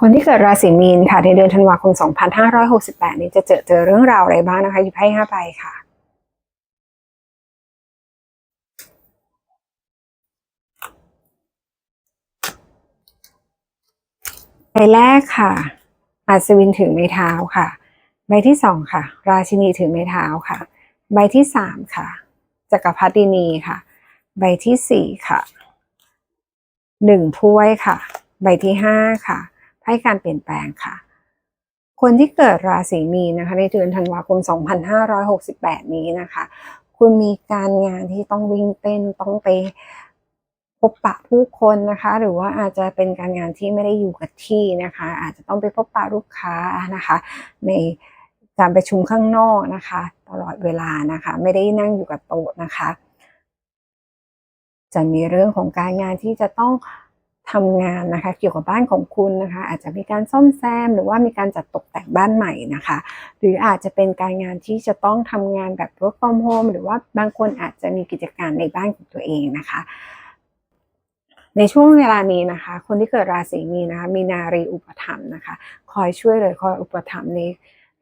คนที่เกิดราศีมีนค่ะในเดือนธันวาคม 2568 นี้จะเจอเจอเรื่องราวอะไรบ้างนะคะหยิบให้ห้าใบค่ะ ใบแรกค่ะ อัศวินถือไม้เท้าค่ะ ใบที่สองค่ะ ราชินีถือไม้เท้าค่ะ ใบที่สามค่ะจักรพรรดินีค่ะ ใบที่สี่ค่ะหนึ่งถ้วยค่ะ ใบที่ห้าค่ะ ไพ่การเปลี่ยนแปลงค่ะ คนที่เกิดราศีมีนนะคะ ในเดือนธันวาคม 2568 นี้นะคะ คุณมีการงานที่ต้องวิ่งเต้นต้องไปพบปะผู้คนนะคะ หรือว่าอาจจะเป็นการงานที่ไม่ได้อยู่กับที่นะคะ อาจจะต้องไปพบปะลูกค้านะคะ ในการประชุมข้างนอกนะคะ ตลอดเวลานะคะ ไม่ได้นั่งอยู่กับโต๊ะนะคะ จะมีเรื่องของการงานที่จะต้อง ทำงานนะคะ เกี่ยวกับบ้านของคุณนะคะ อาจจะมีการซ่อมแซม หรือว่ามีการจัดตกแต่งบ้านใหม่นะคะ หรืออาจจะเป็นการงานที่จะต้องทำงานแบบ work from home หรือว่าบางคนอาจจะมีกิจการในบ้านของตัวเองนะคะในช่วงเวลานี้นะคะ คนที่เกิดราศีมีนนะคะมีนารีอุปถัมภ์นะคะ คอยช่วยเหลยคอยอุปถัมภ์ใน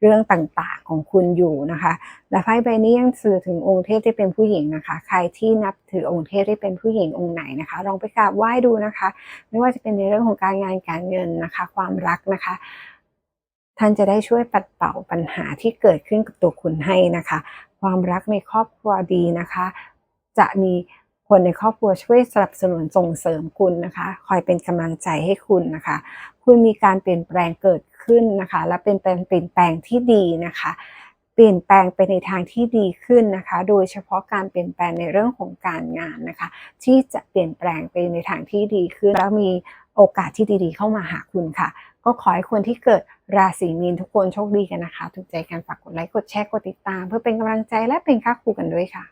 เรื่องต่างๆของคุณอยู่นะคะ และไพ่ใบนี้ยังสื่อถึงองค์เทพที่เป็นผู้หญิงนะคะ ใครที่นับถือองค์เทพที่เป็นผู้หญิงองค์ไหนนะคะ ลองไปกราบไหว้ดูนะคะ ไม่ว่าจะเป็นในเรื่องของการงานการเงินนะคะ ความรักนะคะ ท่านจะได้ช่วยปัดเป่าปัญหาที่เกิดขึ้นกับตัวคุณให้นะคะ ความรักในครอบครัวดีนะคะ จะมีคนในครอบครัวช่วยสนับสนุนส่งเสริมคุณนะคะ คอยเป็นกำลังใจให้คุณนะคะ คุณมีการเปลี่ยนแปลงเกิด ขึ้นนะคะ และเป็นเป็นเปลี่ยนแปลงที่ดีนะคะ เปลี่ยนแปลงไปในทางที่ดีขึ้นนะคะ โดยเฉพาะการเปลี่ยนแปลงในเรื่องของการงานนะคะ ที่จะเปลี่ยนแปลงไปในทางที่ดีขึ้น แล้วมีโอกาสที่ดีๆ เข้ามาหาคุณค่ะ ก็ขอให้คนที่เกิดราศีมีนทุกคนโชคดีกันนะคะ ถูกใจกันฝากกดไลค์กดแชร์กดติดตาม เพื่อเป็นกำลังใจและเป็นค่าครูกันด้วยค่ะ